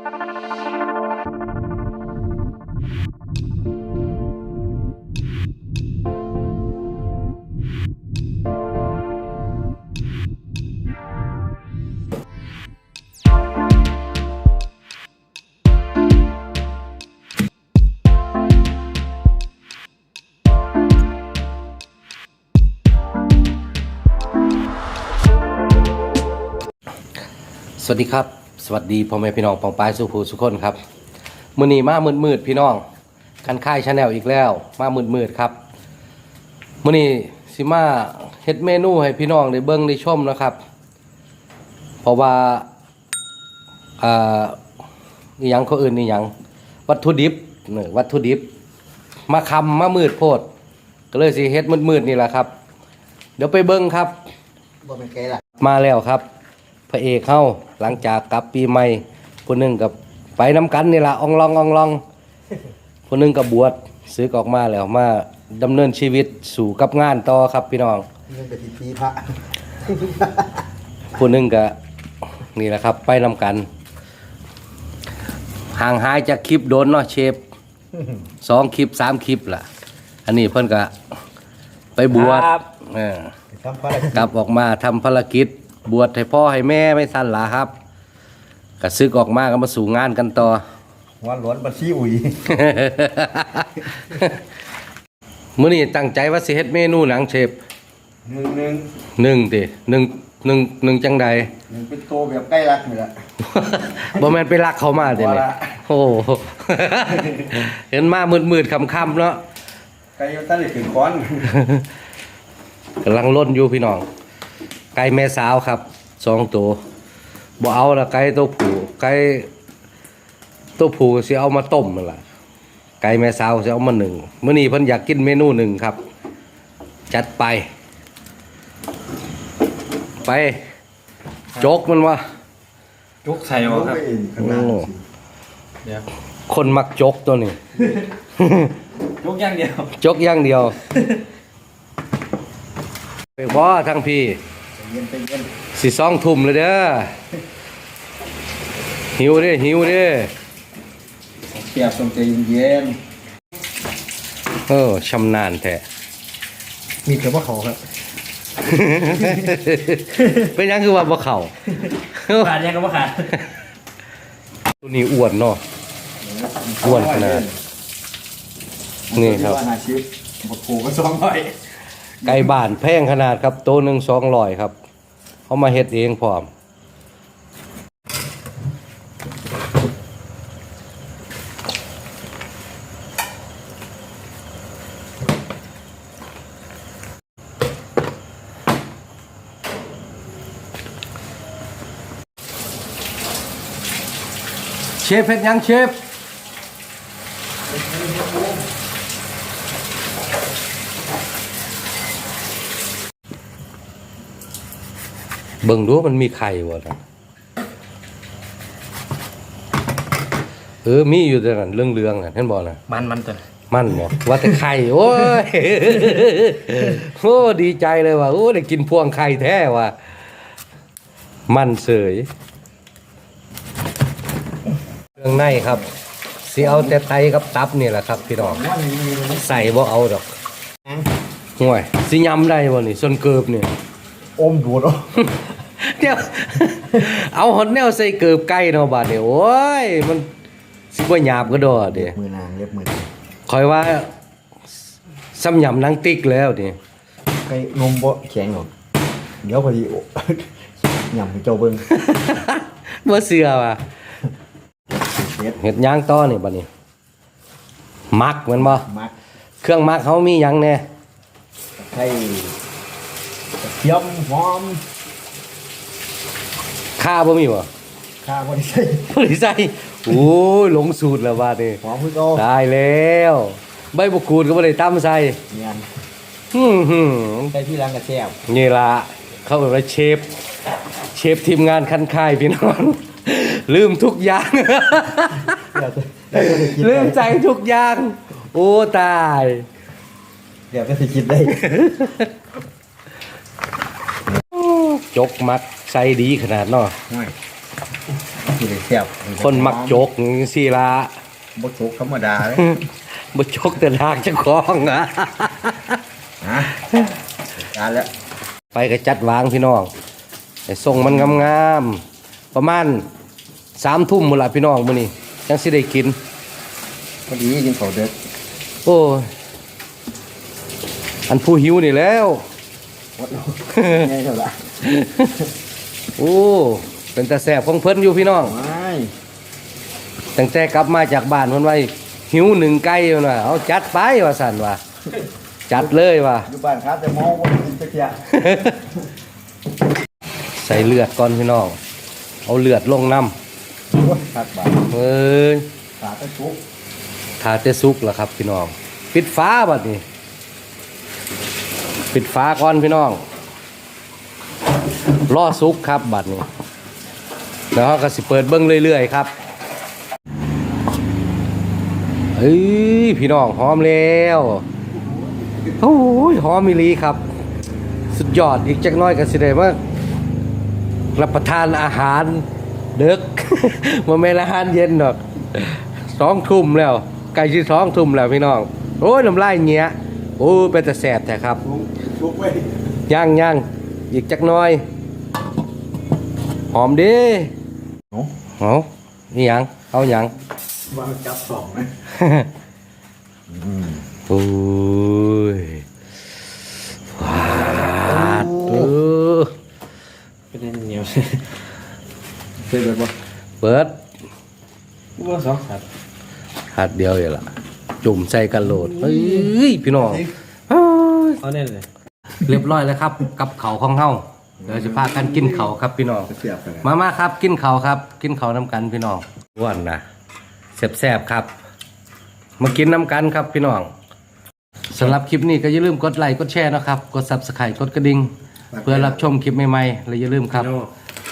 สวัสดีครับ วัสดีพ่อแม่พี่น้องปองปายสุภูสุคนครับมือนี้มามืดมืดๆพี่น้องกันค่ายชาแนลอีกแล้ว มามืดมืดๆครับมือนี้สิมาเฮ็ดเมนูให้พี่น้องได้เบิ้งได้ชมนะครับ เพราะว่าอ่านี่ยังเขาอื่นนี่ยังวัตถุดิบเนี่ยวัตถุดิบ มาคำมามืดโพด ก็เลยสิเฮ็ดมืดมืดๆนี่แหละครับ เดี๋ยวไปเบิ้งครับบ่เป็นไกลล่ะมาแล้วครับ พระเอกเข้าหลังจากกลับปีใหม่คนหนึ่งกับไปน้ำกันนี่ละอองลองอองลองคนหนึ่งกับบวชซื้อกออกมาแล้วมาดำเนินชีวิตสู่กับงานต่อครับพี่น้องเงินไปที่พีพระคนหนึ่งกับนี่แหละครับ ไปนำกัน ห่างหายจากคลิปโดนเนาะเชฟสองคลิปสามคลิปล่ะ อันนี้เพิ่นก็ไปบวชครับเออทำภารกิจกลับออกมาทำภารกิจ บวชให้พ่อให้แม่ไม่สั้นละครับก็ซึกออกมาก็มาสู่งานกันต่อหัวหลวนบัญชีอุ๋ยมื้อนี้ตั้งใจว่าสิเฮ็ดเมนูหนังเชฟหนึ่งหนึ่งหนึ่งติหนึ่งหนึ่งหนึ่งจังใด หนึ่งเป็นโตแบบใกล้รักนี่แหละ บ่แม่นไปรักเขามาเด้นี่บ่ละ โอ้โห เห็นมามืดๆค่ำๆเนาะใกล้ตั้งแต่ขึ้นค้อนกำลังล่นอยู่พี่น้อง ไก่แม่สาวครับสองตัวบ่เอาละไก่ตัวผู้ไก่ตัวผู้ก็สิเอามาต้มนั่นล่ะไก่แม่สาวสิเอามาหนึ่งมื้อนี้เพิ่นอยากกินเมนูหนึ่งครับ จัดไป ไปจกมันวะจุกใส่บ่ครับลงไปเองข้างล่างโอ้สิเดี๋ยวคนมักจกตัวนี้จุกอย่างเดียว จกอย่างเดียว ไปบ่ทั้งพี่ใจ เย็นใจเย็นสิสองทุ่มเลยเด้อหิวเด้หิวเด้เปียบต้องใจเย็นเออชำนาญแท้มีแต่ว่าเขาครับเป็นหยังคือว่าบ่เข้าขาดยังก็บ่ขาดตัวนี้อ้วนเนาะอ้วนขนาดนี่ครับว่าหาชิปบักโขก็สองร้อยไก่บ้านแพงขนาดครับ ตัวหนึ่งสองร้อยครับ เขามาเฮ็ดเองพร้อมเชฟเฮ็ดยังเชฟ บิ่งดูมันมีไข่บ่นะเออมีอยู่แต่นั้นเรื่องเรื่องๆน่ะเห็นบ่น่ะมันมันตัวมันบ่ว่าแต่ไข่โอ้ยโอ้ดีใจเลยว่ะโอ้ได้กินพวงไข่แท้ว่ะมันเสยเครื่องในครับสิเอาแต่ไตกับตับนี่แหละครับพี่น้องใส่บ่เอาดอกห่วยสิยำได้บ่นี่ส่วนเกิบนี่อมดูด อะเดี๋ยวเอาหดแนวใส่เกิบไก่เนาะบาดเดี๋ยวโอ้ย มันสิบ่หยาบก็ดอเด้มือนางเล็บมือนางคอยว่าซ้ำยำนังติ๊กแล้วนี่ไก่นมบ่แข็งหรอกเดี๋ยวพอดีโอ้หย่ำให้เจ้าเบิ่งบ่เชื่อว่ะเฮ็ดเฮ็ดย่างต่อนี่บัดนี้มักแมันบ่มักเครื่องมักเขามีหยังแน่ไข่กระเทียมหอม ข้าบ่มีบ่ข้าบ่ได้ใส่บ่ได้ใส่โอ้ยหลงสูตรแล้วบาดนี้หอมคือเก่าตายแล้ว ใบมะกรูดก็บ่ได้ตำใส่เนียนอื้อหือใส่ที่ร้านกระแซ่บนี่ละเขาเป็นว่าเชฟ เชฟทีมงานคันค่ายพี่น้องลืมทุกอย่างเดี๋ยวจะเดี๋ยวจะคิดลืมใจได้ทุกอย่าง โอ้ตาย เดี๋ยวจะคิดได้ จกมัก ใส่ดีขนาดเนาะห่วยสิได้แซ่บคนมักโจกสิละบ่โจกธรรมดาเลยบ่โจกแต่ลากเจ้าของอะฮะการแล้วไปก็จัดวางพี่น้องให้ส่งมันงามๆประมาณสามทุ่มหมดละพี่น้องมื้อนี้จังสิได้กินพอดีกินข้าวเด็กโอ้ยอันผู้หิวนี่แล้ววัดโลง่ายเท่าไหร่ โอ้เป็นตาแสบของเพิ่นอยู่พี่น้องไม่ตั้งแต่กลับมาจากบ้านเพิ่นว่าหิวหนึ่งไก่เพิ่นว่าเอาจัดไปว่าสั่นว่าจัดเลยว่าอยู่บ้านครับแต่มองว่ากินตะเกียบใส่เลือดก่อนพี่น้องเอาเลือดลงน้ตักบาทำเอ้ยขาตะชุกทาเตซุกแล้วครับพี่น้อง ปิดฟ้าบัดนี้ ปิดฟ้าก่อนพี่น้อง รอซุกครับบัดนี้ แล้วเราก็สิเปิดเบิ้งเรื่อยๆครับเอ้ยพี่น้องหอมแล้วโอ้ยหอมมิลีครับ สุดยอดอีกจักหน้อยก็สิได้มารับประทานอาหารเด็กมันไม่นอาหารเย็นหรอกสองทุ่มแล้วใกล้ที่สองทุ่มแล้วพี่น้อง โอ้ยน้ำลายเงี้ยโอ้ยเป็นแต่แสบแต่ครับชุกไว้ย่างย่างอีกจักหน้อย หอมเดิโอ้เอานี่ยัง เอาหยังวางจับสองนะโอ้ยหวานเออเป็นเหนียวเสร็จแล้วบ่เปิดว่าสองสัตว์หัดเดียวเลยล่ะจุ่มใส่กันโหลดเฮ้ยพี่น้องเฮ้ยเอาเนี่ยเลยเรียบร้อยแล้วครับ กับเขาวของเฮา เดี๋ยวจะพากันกินเขาวครับพี่น้อง เสียบกันนะมามาครับกินเขาวครับ กินเขาวน้ำกันพี่น้องอ้วนนะแซ่บๆครับ มากินน้ำกันครับพี่น้องสำหรับคลิปนี้ก็อย่าลืมกดไลค์กดแชร์นะครับ กด subscribe กดกระดิ่งเพื่อรับชมคลิปใหม่ๆและอย่าลืมครับ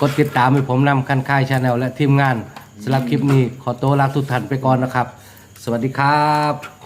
กดติดตามให้ผมนำคันค่ายชาแนลและทีมงานสำหรับคลิปนี้ขอตัวลาทุกท่านไปก่อนนะครับ สวัสดีครับ